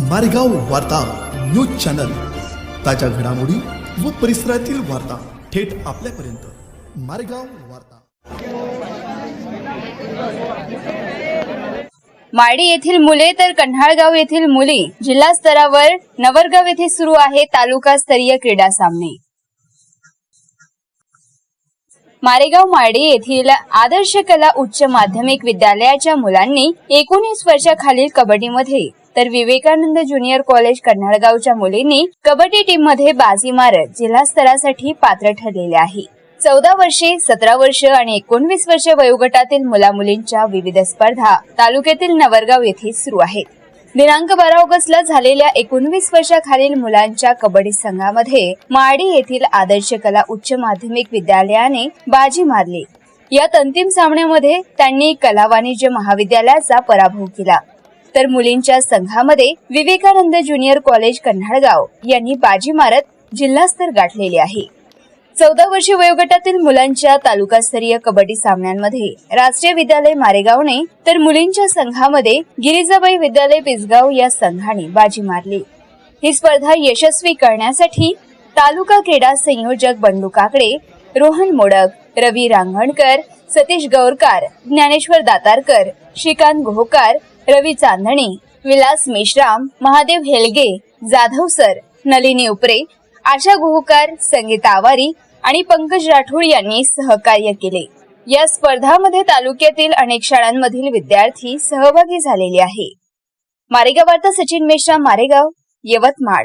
मारेगाव वार्ता news channel. ताज्या घडामोडी व परिसरातील वार्ता थेट आपल्यापर्यंत. मारेगाव वार्ता. माडी येथील मुले तर कन्हाळगाव येथील मुली जिल्हा स्तरावर नवरगाव येथे सुरू आहे तालुका स्तरीय क्रीडा सामने. मारेगाव माडी येथील आदर्श कला उच्च माध्यमिक विद्यालयाच्या मुलांनी एकोणीस वर्षाखालील कबड्डीमध्ये तर विवेकानंद ज्युनियर कॉलेज कन्हाळगावच्या मुलींनी कबड्डी टीममध्ये बाजी मारत जिल्हा स्तरासाठी पात्र ठरलेले आहे. चौदा वर्षे सतरा वर्ष आणि एकोणवीस वर्ष वयोगटातील मुला मुलींच्या विविध स्पर्धा तालुक्यातील नवरगाव येथे सुरू आहेत. दिनांक बारा ऑगस्टला झालेल्या एकोणवीस वर्षाखालील मुलांच्या कबड्डी संघामध्ये माडी येथील आदर्श कला उच्च माध्यमिक विद्यालयाने बाजी मारली. यात अंतिम सामन्यामध्ये त्यांनी कला वाणिज्य महाविद्यालयाचा पराभव केला. तर मुलींच्या संघामध्ये विवेकानंद ज्युनियर कॉलेज कन्हाळगाव यांनी बाजी मारत जिल्हास्तर गाठलेले आहे. चौदा वर्षे वयोगटातील मुलांच्या तालुकास्तरीय कबड्डी सामन्यांमध्ये राष्ट्रीय विद्यालय मारेगावने तर मुलींच्या संघामध्ये गिरिजाबाई विद्यालय पिसगाव या संघाने बाजी मारली. ही स्पर्धा यशस्वी करण्यासाठी तालुका क्रीडा संयोजक बंडू काकडे रोहन मोडक रवी रांगणकर सतीश गौरकार ज्ञानेश्वर दातारकर श्रीकांत गोहकार रवी चांदणी विलास मेश्राम महादेव हेलगे जाधव सर नलिनी उपरे आशा गुहकार संगीता आवारी आणि पंकज राठोड यांनी सहकार्य केले. या स्पर्धामध्ये तालुक्यातील अनेक शाळांमधील विद्यार्थी सहभागी झालेले आहे. मारेगाव वार्ता सचिन मेश्राम मारेगाव यवतमाळ.